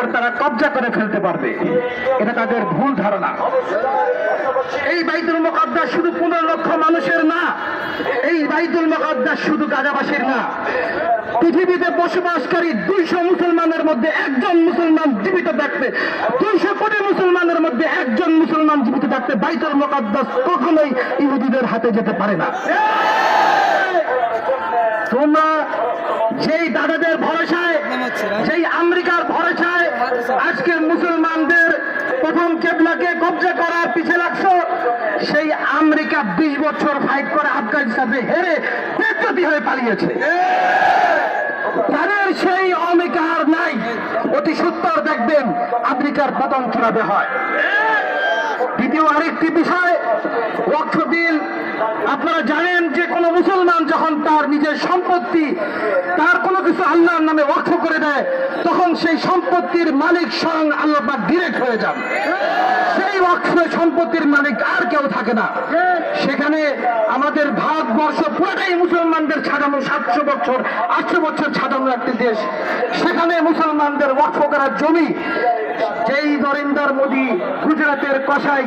উপর তারা কবজা করে ফেলতে পারবে। এটা তাদের ভুল ধারণা। এই বাইতুল মোকাদ্দাস শুধু পনেরো লক্ষ মানুষের না, এই বাইতুল মোকাদ্দাস শুধু গাজাবাসীর না। পৃথিবীতে বসবাসকারী দুইশো মুসলমানের মধ্যে একজন মুসলমান জীবিত থাকতে দুইশো কোটি মুসলমানের মধ্যে একজন মুসলমান জীবিত থাকতে বাইতুল মোকাদ্দাস কখনোই ইহুদিদের হাতে যেতে পারে না। তোমরা যেই দাদাদের ভরসায় যেই আমেরিকার ভরসায় আজকে মুসলমানদের প্রথম কেবলাকে কবজা করার পিছে লাগছো। সেই আমেরিকা বিশ বছর ফাইট করে আফগানিস্তানে হেরে বেজ্জতি হয়ে পালিয়েছে। তাদের সেই অমিকার নাই। অতি সত্তর দেখবেন আমেরিকার পতন কীভাবে হয়। দ্বিতীয় আরেকটি বিষয় বিল। আপনারা জানেন যে কোনো মুসলমান যখন তার নিজের সম্পত্তি, তার কোনো কিছু আল্লাহর নামে দেয়, তখন সেই সম্পত্তির মালিক স্বয়ং আল্লাপাক ডিরেক্ট হয়ে যান। সেই ওয়াক্ফ সম্পত্তির মালিক আর কেউ থাকে না। সেখানে আমাদের ভারতবর্ষ পুরোটাই মুসলমানদের ছাড়ানো সাতশো বছর, আটশো বছর ছাড়ানো একটি দেশ। সেখানে মুসলমানদের ওয়াক্ফ করার জমি, যেই নরেন্দ্র মোদী গুজরাটের কসাই।